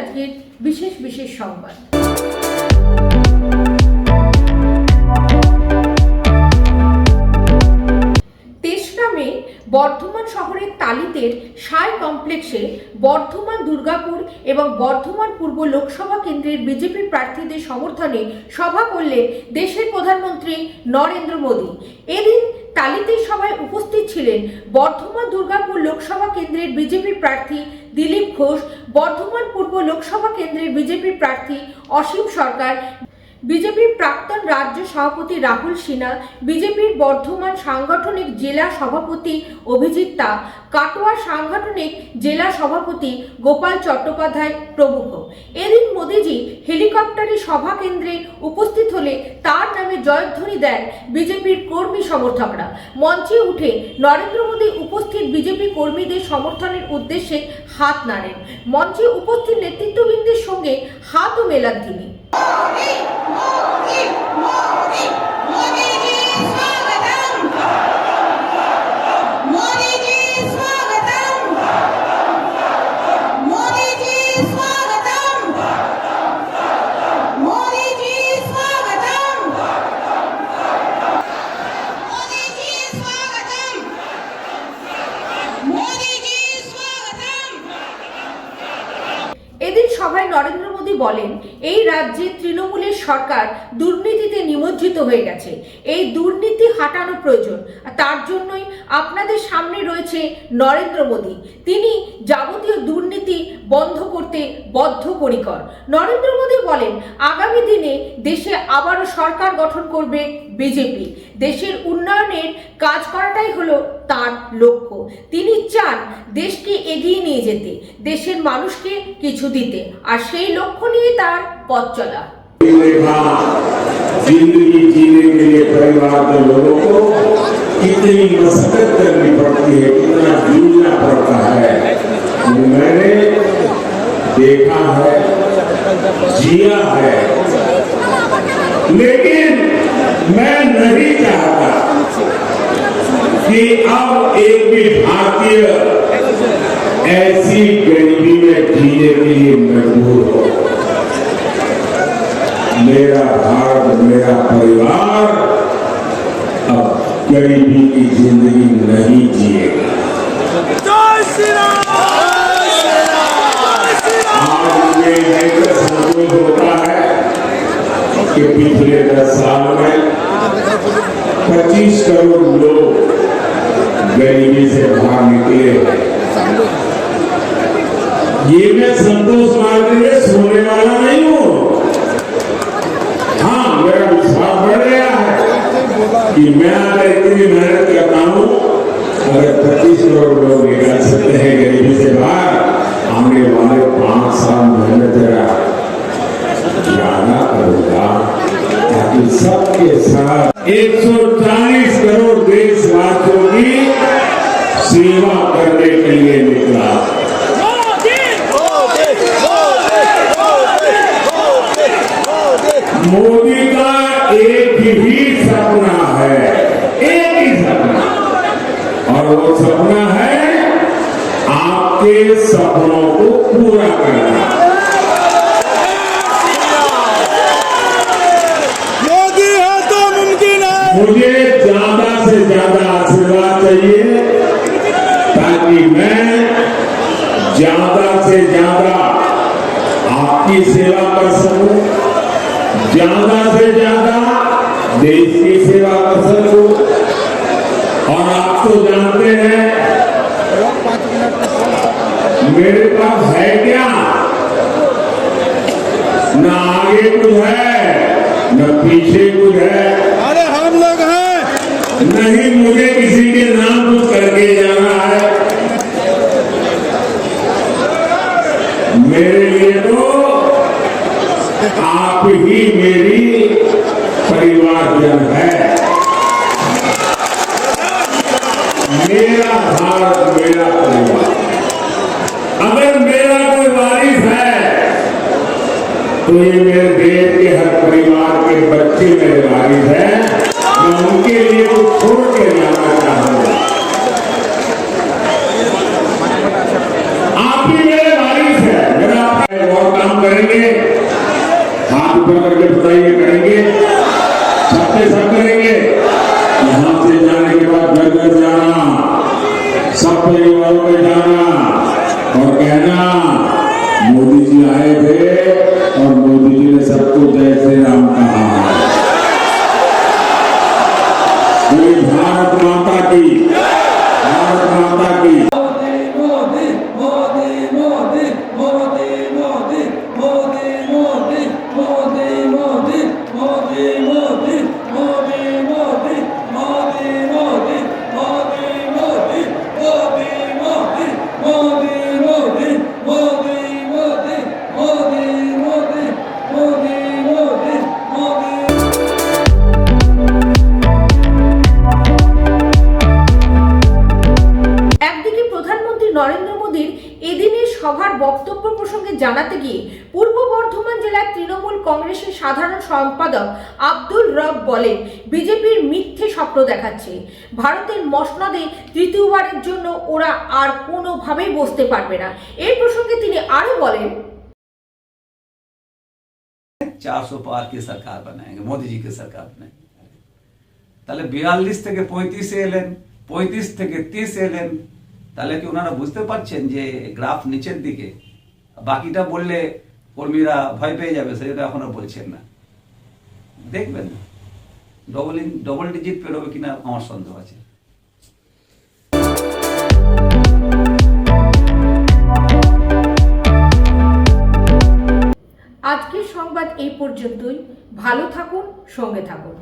আজকের বিশেষ বিশেষ সংবাদ। মে, বর্ধমান শহরের তালিতের সাই কমপ্লেক্সে বর্ধমান দুর্গাপুর এবং বর্ধমান পূর্ব লোকসভা কেন্দ্রের বিজেপি প্রার্থীদের সমর্থনে সভা করলেন দেশের প্রধানমন্ত্রী নরেন্দ্র মোদী। এদিন তালিতের সভায় উপস্থিত ছিলেন। বর্ধমান দুর্গাপুর লোকসভা কেন্দ্রের বিজেপি প্রার্থী দিলীপ ঘোষ, বর্ধমান পূর্ব লোকসভা কেন্দ্রের বিজেপি প্রার্থী অসীম সরকার বিজেপির প্রাক্তন রাজ্য সভাপতি রাহুল সিনহা, বিজেপির বর্ধমান সাংগঠনিক জেলা সভাপতি অভিজিৎ তা কাটোয়ার সাংগঠনিক জেলা সভাপতি গোপাল চট্টোপাধ্যায় প্রমুখ। এদিন মোদিজি হেলিকপ্টারে সভা কেন্দ্রে উপস্থিত হলে তার নামে জয়ধ্বনি দেন বিজেপির কর্মী সমর্থকরা। মঞ্চে উঠে নরেন্দ্র মোদী উপস্থিত বিজেপি কর্মীদের সমর্থনের উদ্দেশ্যে হাত নাড়েন। মঞ্চে উপস্থিত নেতৃত্ববৃন্দের সঙ্গে হাতও মেলান তিনি। সভায় নরেন্দ্র বলেন, এই রাজ্যে তৃণমূলের সরকার দুর্নীতিতে নিমজ্জিত হয়ে গেছে। এই দুর্নীতি হাঁটানো প্রয়োজন। তার জন্যই আপনাদের সামনে রয়েছে নরেন্দ্র মোদী। তিনি যাবতীয় দুর্নীতি বন্ধ করতে বদ্ধপরিকর। নরেন্দ্র মোদী বলেন, আগামী দিনে দেশে আবারও সরকার গঠন করবে বিজেপি। দেশের উন্নয়নের কাজ করাটাই হলো তার লক্ষ্য তিনি চান দেশকে এগিয়ে নিয়ে যেতে দেশের মানুষকে কিছু দিতে আর সেই লক্ষ্য নিয়ে তার পথ চলা देखा जिंदगी जीने के लिए परिवार के लोगों को कितनी मशक्कत करनी पड़ती है कितना जूझना पड़ता है ये मैंने देखा है जिया है लेकिन मैं नहीं चाहता कि अब एक भी भारतीय ऐसी गरीबी में जीने के लिए मजबूर हो। मेरा भारत मेरा परिवार अब गरीबी की ज़िंदगी नहीं जिएगा। होता है कि पिछले दस साल में 25 करोड़ लोग गरीबी से बाहर निकले ये मैं संतोष मारने में सोने वाला नहीं हूँ। हाँ मेरा विश्वास बढ़ गया है कि मैं अगर इतनी मेहनत करता हूँ, अगर पच्चीस करोड़ लोग सेवा करने के लिए निकला। मोदी का एक ही सपना है एक ही सपना। और वो सपना है आपके सपनों को पूरा करना। मोदी है तो मुमकिन है। मुझे ज़्यादा से ज़्यादा ज़्यादा से ज़्यादा आपकी सेवा कर सकूँ। ज़्यादा से ज़्यादा देश की सेवा कर सकूँ। और आप तो जानते हैं मेरे पास है क्या? न आगे कुछ है न पीछे कुछ है। अरे हम लोग हैं। नहीं मुझे किसी के नाम कुछ करके जाना है। मेरे लिए तो आप ही मेरी परिवारजन है। मेरा भारत, मेरा परिवार। अगर मेरा कोई वारिस है तो ये मेरे देश के हर परिवार के बच्चे मेरे वारिस हैं। मैं उनके लिए कुछ छोड़ के जाना चाहूँगा। आप ही मेरे और काम करेंगे। हाथ ऊपर करके बताइए करेंगे। सबके सब करेंगे। यहाँ से जाने के बाद घर घर जाना। सब परिवारों में जाना। और कहना, मोदी जी आए थे और मोदी जी ने सबको जय श्री राम कहा। भारत माता की, भारत माता की। জানাতে গিয়ে পূর্ব বর্ধমান জেলার তৃণমূল কংগ্রেসের সাধারণ সম্পাদক আব্দুল রব বলেন, বিজেপির মিথ্যে স্বপ্ন দেখাচ্ছে। ভারতের মসনদে তৃতীয়বারের জন্য ওরা আর কোনোভাবেই বসতে পারবে না। এই প্রসঙ্গে তিনি আরও বলেন, চারশো পার কি সরকার বানায়গে মোদিজি কে সরকার তাহলে বিয়াল্লিশ থেকে পঁয়ত্রিশে এলেন, পঁয়ত্রিশ থেকে তিরিশ এলেন, তাহলে কি ওনারা বুঝতে পারছেন যে গ্রাফ নিচের দিকে বাকিটা বললে কর্মীরা ভয় পেয়ে যাবে, সেটা এখনও বলছেন না। দেখবেন ডবল ডবল ডিজিট পেরোবে কিনা আমার সন্দেহ আছে। আজকের সংবাদ এই পর্যন্তই। ভালো থাকুন, সঙ্গে থাকুন।